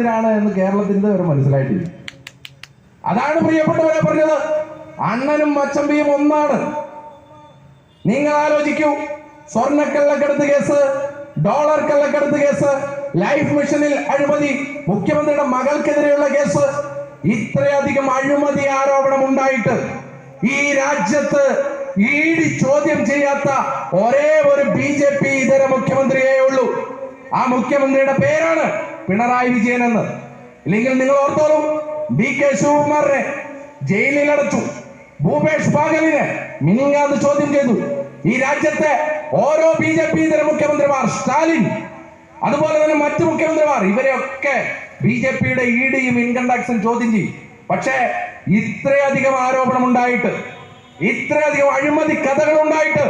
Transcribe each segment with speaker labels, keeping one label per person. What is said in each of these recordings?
Speaker 1: എന്തിനാണ് എന്ന് കേരളത്തിന്റെ ഒരു മനസ്സിലായിട്ടില്ല. അതാണ് പ്രിയപ്പെട്ടവരെ പറഞ്ഞത്. അണ്ണനും മച്ചമ്പിയും ഒന്നാണ്. നിങ്ങൾ ആലോചിക്കൂ. സ്വർണക്കള്ളക്കടത്ത് കേസ് ഡോളർ കള്ളക്കടത്ത് കേസ് ലൈഫ് മിഷനിൽ അഴിമതി മുഖ്യമന്ത്രിയുടെ മകൾക്കെതിരെയുള്ള കേസ് ഇത്രയധികം അഴിമതി ആരോപണം ഉണ്ടായിട്ട് ഈ രാജ്യത്ത് ഈടി ചോദ്യം ചെയ്യാത്ത ഒരേ ഒരു ബി ജെ പി ഇതര മുഖ്യമന്ത്രിയേ ഉള്ളൂ. ആ മുഖ്യമന്ത്രിയുടെ പേരാണ് പിണറായി വിജയൻ എന്ന് ഇല്ലെങ്കിൽ നിങ്ങൾ ഓർത്തോളൂ ഡി കെ ശിവകുമാറിനെ ജയിലിൽ അടച്ചു ഭൂപേഷ് ബാഗലിനെ മിനിങ്ങാന്ന് ചോദ്യം ചെയ്തു. ഈ രാജ്യത്തെ ഓരോ ബി ജെ പി ഇതര മുഖ്യമന്ത്രിമാർ സ്റ്റാലിൻ അതുപോലെ തന്നെ മറ്റു മുഖ്യമന്ത്രിമാർ ഇവരെയൊക്കെ ബി ജെ പിയുടെ ഇ ഡിയും ഇൻകം ടാക്സും ചോദ്യം ചെയ്യും. പക്ഷേ ഇത്രയധികം ആരോപണം ഉണ്ടായിട്ട് ഇത്രയധികം അഴിമതി കഥകൾ ഉണ്ടായിട്ട്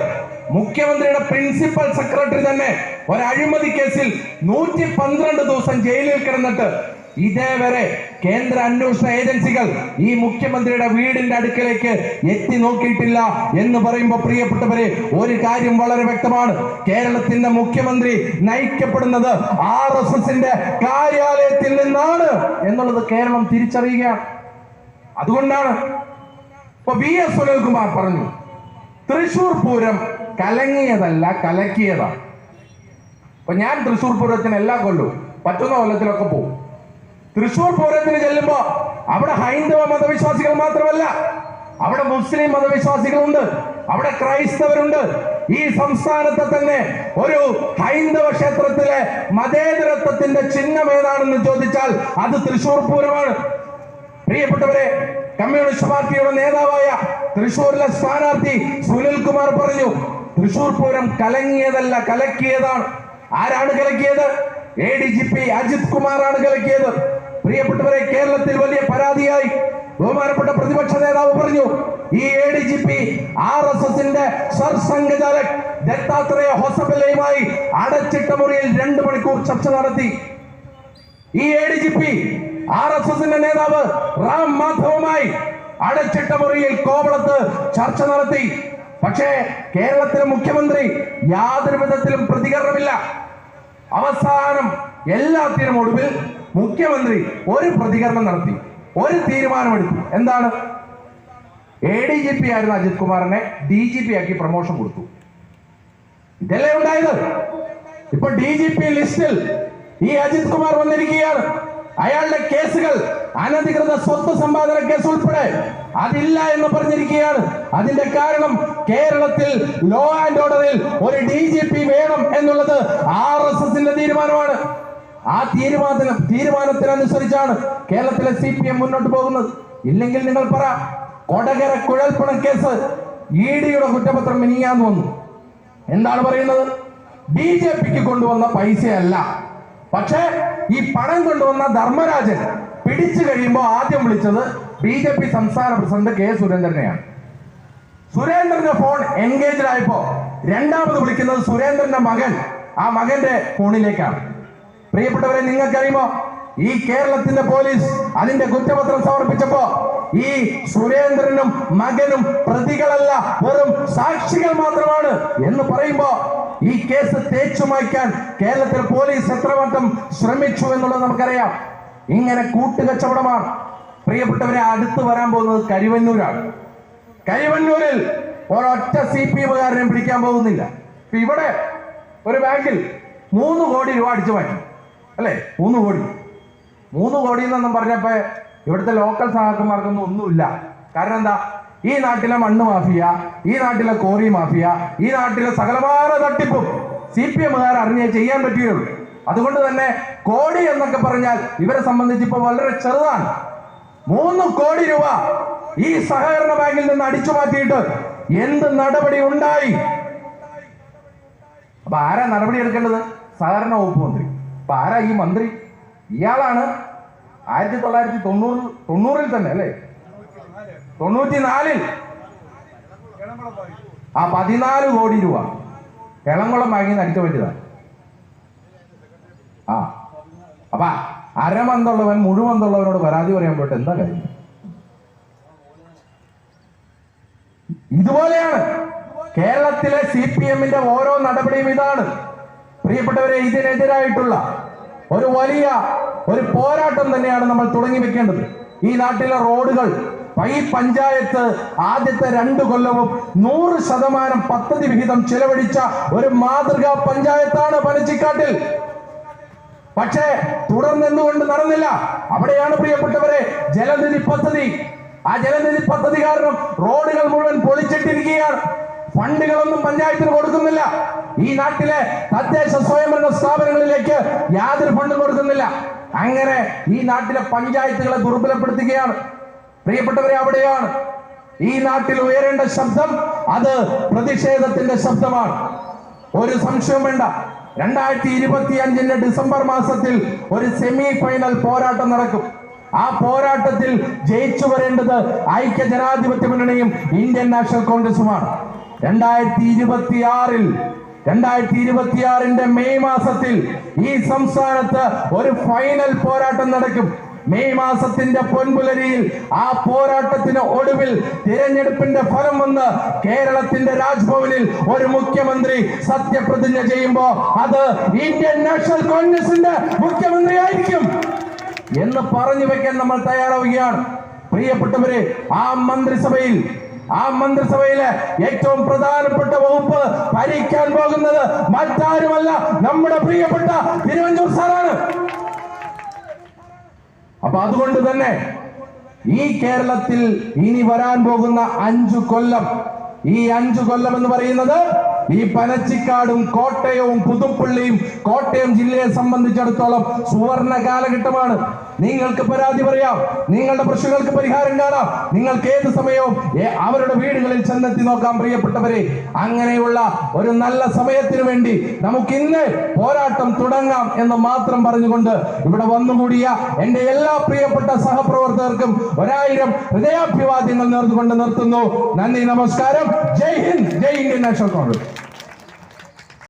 Speaker 1: മുഖ്യമന്ത്രിയുടെ പ്രിൻസിപ്പൽ സെക്രട്ടറി തന്നെ ഒരു കേസിൽ നൂറ്റി പന്ത്രണ്ട് ദിവസം ജയിലിൽ കിടന്നിട്ട് ഇതേവരെ കേന്ദ്ര അന്വേഷണ ഏജൻസികൾ ഈ മുഖ്യമന്ത്രിയുടെ വീടിന്റെ അടുക്കലേക്ക് എത്തി നോക്കിയിട്ടില്ല എന്ന് പറയുമ്പോൾ പ്രിയപ്പെട്ടവരെ ഒരു കാര്യം വളരെ വ്യക്തമാണ്. കേരളത്തിന്റെ മുഖ്യമന്ത്രി നയിക്കപ്പെടുന്നത് ആർ എസ് എസിന്റെ കാര്യാലയത്തിൽ നിന്നാണ് എന്നുള്ളത് കേരളം തിരിച്ചറിയുകയാണ്. അതുകൊണ്ടാണ് ഇപ്പൊ വി എസ് സുനിൽകുമാർ പറഞ്ഞു തൃശൂർ പൂരം കലങ്ങിയതല്ല കലക്കിയതാണ് അപ്പൊ ഞാൻ തൃശ്ശൂർ പൂരത്തിന് എല്ലാ കൊല്ലവും പറ്റുന്ന കൊല്ലത്തിലൊക്കെ പോകും തൃശ്ശൂർ പൂരത്തിന് ചെല്ലുമ്പോ അവിടെ ഹൈന്ദവ മതവിശ്വാസികൾ മാത്രമല്ല അവിടെ മുസ്ലിം മതവിശ്വാസികളുണ്ട് അവിടെ ക്രൈസ്തവരുണ്ട്. ഈ സംസ്ഥാനത്തെ തന്നെ ഒരു ഹൈന്ദവ ക്ഷേത്രത്തിലെ മതേതരത്വത്തിന്റെ ചിഹ്നം ഏതാണെന്ന് ചോദിച്ചാൽ അത് തൃശ്ശൂർ പൂരമാണ്. പ്രിയപ്പെട്ടവരെ കമ്മ്യൂണിസ്റ്റ് പാർട്ടിയുടെ നേതാവായ തൃശൂരിലെ സ്ഥാനാർത്ഥി സുനിൽ കുമാർ പറഞ്ഞു തൃശൂർ പൂരം കലങ്ങിയതല്ല കലക്കിയതാണ്. ആരാണ് കലക്കിയത്? A D G P Ajith കുമാറാണ് കലക്കിയത്. പ്രിയപ്പെട്ടവരെ കേരളത്തിൽ വലിയ പരാതിയായി ബഹുമാനപ്പെട്ട പ്രതിപക്ഷ നേതാവ് പറഞ്ഞു ഈ A D G P R S എസിന്റെ സർസംഘചാലക് ദത്താത്രേയ ഹോസബലയുമായി അടച്ചിട്ട മുറിയിൽ രണ്ടു മണിക്കൂർ ചർച്ച നടത്തി. ഈ A D G P R S എസിന്റെ നേതാവ് റാം മാധവുമായി അടച്ചിട്ട മുറിയിൽ കോവളത്ത് ചർച്ച നടത്തി. പക്ഷേ കേരളത്തിലെ മുഖ്യമന്ത്രി യാതൊരു വിധത്തിലും പ്രതികരണമില്ല. അവസാനം എല്ലാത്തിനും ഒടുവിൽ മുഖ്യമന്ത്രി ഒരു പ്രതികരണം നടത്തി. ഒരു തീരുമാനമെടുത്തു. എന്താണ്? എ ഡി ജി പി ആയിരുന്ന അജിത് കുമാറിനെ ഡി ജി പി ആക്കി പ്രൊമോഷൻ കൊടുത്തു. ഇതല്ലേ ഉണ്ടായത്? ഇപ്പൊ ഡി ജി പി ലിസ്റ്റിൽ ഈ അജിത് കുമാർ വന്നിരിക്കുകയാണ്. അയാളുടെ കേസുകൾ അനധികൃത സ്വത്ത് സമ്പാദന കേസ് ഉൾപ്പെടെ അതില്ല എന്ന് പറഞ്ഞിരിക്കുകയാണ്. അതിന്റെ കാരണം കേരളത്തിൽ ലോ ആൻഡ് ഓർഡറിൽ ഒരു ഡി ജി പി വേണം എന്നുള്ളത് ആർ എസ് എസിന്റെ തീരുമാനമാണ്. ആ തീരുമാനത്തിന് തീരുമാനത്തിനനുസരിച്ചാണ് കേരളത്തിലെ സി പി എം മുന്നോട്ട് പോകുന്നത്. ഇല്ലെങ്കിൽ നിങ്ങൾ പറ കൊടകര കുഴൽപ്പണ കേസ് ഇ ഡിയുടെ കുറ്റപത്രം മിനിയാന്ന് വന്നു. എന്താണ് പറയുന്നത്? ബി ജെ പിക്ക് കൊണ്ടുവന്ന പൈസയല്ല. പക്ഷേ ഈ പണം കൊണ്ടുവന്ന ധർമ്മരാജൻ പിടിച്ചു കഴിയുമ്പോൾ ആദ്യം വിളിച്ചത് ബി ജെ പി സംസ്ഥാന പ്രസിഡന്റ് കെ സുരേന്ദ്രനെയാണ്. സുരേന്ദ്രന്റെ ഫോൺ എൻഗേജ്ഡ് ആയപ്പോ രണ്ടാമത് വിളിക്കുന്നത് സുരേന്ദ്രന്റെ മകൻ ആ മകന്റെ ഫോണിലേക്കാണ്. പ്രിയപ്പെട്ടവരെ നിങ്ങൾക്കറിയുമോ? ഈ കേരളത്തിന്റെ പോലീസ് അതിന്റെ കുറ്റപത്രം സമർപ്പിച്ചപ്പോ ഈ സുരേന്ദ്രനും മകനും പ്രതികളല്ല വെറും സാക്ഷികൾ മാത്രമാണ് എന്ന് പറയുമ്പോ ഈ കേസ് തേച്ചു മായ്ക്കാൻ കേരളത്തിൽ പോലീസ് എത്രവട്ടം ശ്രമിച്ചു എന്നുള്ളത് നമുക്കറിയാം. ഇങ്ങനെ കൂട്ടുകച്ചവടമാണ്. പ്രിയപ്പെട്ടവരെ അടുത്ത് വരാൻ പോകുന്നത് കരിവന്നൂരാണ്. കരിവന്നൂരിൽ ഒരൊറ്റ സി പി എമ്മുകാരനെയും പിടിക്കാൻ പോകുന്നില്ല. ഇവിടെ ഒരു ബാങ്കിൽ മൂന്ന് കോടി രൂപ അടിച്ചു മാറ്റി. അല്ലേ? മൂന്ന് കോടി. മൂന്ന് കോടി എന്നൊന്നും പറഞ്ഞപ്പോ ഇവിടുത്തെ ലോക്കൽ സഹാക്കന്മാർക്കൊന്നും ഒന്നുമില്ല. കാരണം എന്താ? ഈ നാട്ടിലെ മണ്ണ് മാഫിയ ഈ നാട്ടിലെ കോറി മാഫിയ ഈ നാട്ടിലെ സകലമായ തട്ടിപ്പും സി പി എമ്മുകാർ അറിഞ്ഞേ ചെയ്യാൻ പറ്റുകയുള്ളൂ. അതുകൊണ്ട് തന്നെ കോടി എന്നൊക്കെ പറഞ്ഞാൽ ഇവരെ സംബന്ധിച്ച് ഇപ്പൊ വളരെ ചെറുതാണ്. മൂന്ന് കോടി രൂപ ഈ സഹകരണ ബാങ്കിൽ നിന്ന് അടിച്ചു മാറ്റിയിട്ട് എന്ത് നടപടി ഉണ്ടായി? അപ്പൊ ആരാ നടപടി എടുക്കേണ്ടത്? സഹകരണ വകുപ്പ് മന്ത്രി. അപ്പൊ ആരാ ഈ മന്ത്രി? ഇയാളാണ് ആയിരത്തി തൊള്ളായിരത്തി തൊണ്ണൂറിൽ തൊണ്ണൂറിൽ തന്നെ അല്ലേ? തൊണ്ണൂറ്റി നാലിൽ ആ പതിനാല് കോടി രൂപ ബാങ്കിൽ നിന്ന് അടിച്ചു പറ്റിയതാണ് ആ. അപ്പ അരമന്തുള്ളവൻ മുഴുവന്തുള്ളവനോട് പരാതി പറയാൻ പോയിട്ട് എന്താ കാര്യം? ഇതുപോലെയാണ് കേരളത്തിലെ സി പി എമ്മിന്റെ ഓരോ നടപടിയും ഇതാണ്. പ്രിയപ്പെട്ടവരെ ഇതിനെതിരായിട്ടുള്ള ഒരു വലിയ ഒരു പോരാട്ടം തന്നെയാണ് നമ്മൾ തുടങ്ങി വെക്കേണ്ടത്. ഈ നാട്ടിലെ റോഡുകൾ ഈ പഞ്ചായത്ത് ആദ്യത്തെ രണ്ടു കൊല്ലവും നൂറ് ശതമാനം പദ്ധതി വിഹിതം ചെലവഴിച്ച ഒരു മാതൃകാ പഞ്ചായത്താണ് പനച്ചിക്കാട്ടിൽ. പക്ഷേ തുടർന്ന് എന്തുകൊണ്ട് നടന്നില്ല? അവിടെയാണ് പ്രിയപ്പെട്ടവരെ ജലനിധി പദ്ധതി. ആ ജലനിധി പദ്ധതി കാരണം റോഡുകൾ മുഴുവൻ പൊളിച്ചിട്ടിരിക്കുകയാണ്. ഫണ്ടുകളൊന്നും പഞ്ചായത്തിന് കൊടുക്കുന്നില്ല. ഈ നാട്ടിലെ തദ്ദേശ സ്വയംഭരണ സ്ഥാപനങ്ങളിലേക്ക് യാതൊരു ഫണ്ടും കൊടുക്കുന്നില്ല. അങ്ങനെ ഈ നാട്ടിലെ പഞ്ചായത്തുകളെ ദുർബലപ്പെടുത്തുകയാണ്. പ്രിയപ്പെട്ടവരെ അവിടെയാണ്. ഈ നാട്ടിൽ ഉയരേണ്ട ശബ്ദം അത് പ്രതിഷേധത്തിന്റെ ശബ്ദമാണ്. ഒരു സംശയം വേണ്ട. രണ്ടായിരത്തി ഇരുപത്തി അഞ്ചിന്റെ ഡിസംബർ മാസത്തിൽ ഒരു സെമി ഫൈനൽ പോരാട്ടം നടക്കും. ആ പോരാട്ടത്തിൽ ജയിച്ചു വരേണ്ടത് ഐക്യ ജനാധിപത്യ മുന്നണിയും ഇന്ത്യൻ നാഷണൽ കോൺഗ്രസുമാണ്. രണ്ടായിരത്തി ഇരുപത്തി ആറിൽ രണ്ടായിരത്തി ഇരുപത്തിയാറിന്റെ മെയ് മാസത്തിൽ ഈ സംസ്ഥാനത്ത് ഒരു ഫൈനൽ പോരാട്ടം നടക്കും. മെയ് മാസത്തിന്റെ പൊൻപുലരിയിൽ ആ പോരാട്ടത്തിന് ഒടുവിൽ തിരഞ്ഞെടുപ്പിന്റെ ഫലം വന്ന് കേരളത്തിന്റെ രാജ്ഭവനിൽ ഒരു മുഖ്യമന്ത്രി സത്യപ്രതിജ്ഞ ചെയ്യുമ്പോ അത് ഇന്ത്യൻ നാഷണൽ കോൺഗ്രസിന്റെ മുഖ്യമന്ത്രി ആയിരിക്കും എന്ന് പറഞ്ഞു വെക്കാൻ നമ്മൾ തയ്യാറാവുകയാണ്. പ്രിയപ്പെട്ടവരെ ആ മന്ത്രിസഭയിൽ ആ മന്ത്രിസഭയിലെ ഏറ്റവും പ്രധാനപ്പെട്ട വകുപ്പ് ഭരിക്കാൻ പോകുന്നത് മറ്റാരുമല്ല നമ്മുടെ പ്രിയപ്പെട്ട തിരുവഞ്ചൂർ സാറാണ്. അപ്പൊ അതുകൊണ്ട് തന്നെ ഈ കേരളത്തിൽ ഇനി വരാൻ പോകുന്ന അഞ്ചു കൊല്ലം ഈ അഞ്ചു കൊല്ലം എന്ന് പറയുന്നത് ഈ പനച്ചിക്കാടും കോട്ടയവും പുതുപ്പള്ളിയും കോട്ടയം ജില്ലയെ സംബന്ധിച്ചിടത്തോളം സുവർണ കാലഘട്ടമാണ്. നിങ്ങൾക്ക് പരാതി പറയാം. നിങ്ങളുടെ പ്രശ്നങ്ങൾക്ക് പരിഹാരം കാണാം. നിങ്ങൾക്ക് ഏത് സമയവും അവരുടെ വീടുകളിൽ ചെന്നെത്തി നോക്കാം പ്രിയപ്പെട്ടവരെ. അങ്ങനെയുള്ള ഒരു നല്ല സമയത്തിനു വേണ്ടി നമുക്ക് ഇന്ന് പോരാട്ടം തുടങ്ങാം എന്ന് മാത്രം പറഞ്ഞുകൊണ്ട് ഇവിടെ വന്നുകൂടിയ എന്റെ എല്ലാ പ്രിയപ്പെട്ട സഹപ്രവർത്തകർക്കും ഒരായിരം ഹൃദയാഭിവാദ്യങ്ങൾ നേർന്നുകൊണ്ട് നിർത്തുന്നു. നന്ദി നമസ്കാരം. ജയ് ഹിന്ദ്. ജയ് ഇന്ത്യൻ നാഷണൽ കോൺഗ്രസ്.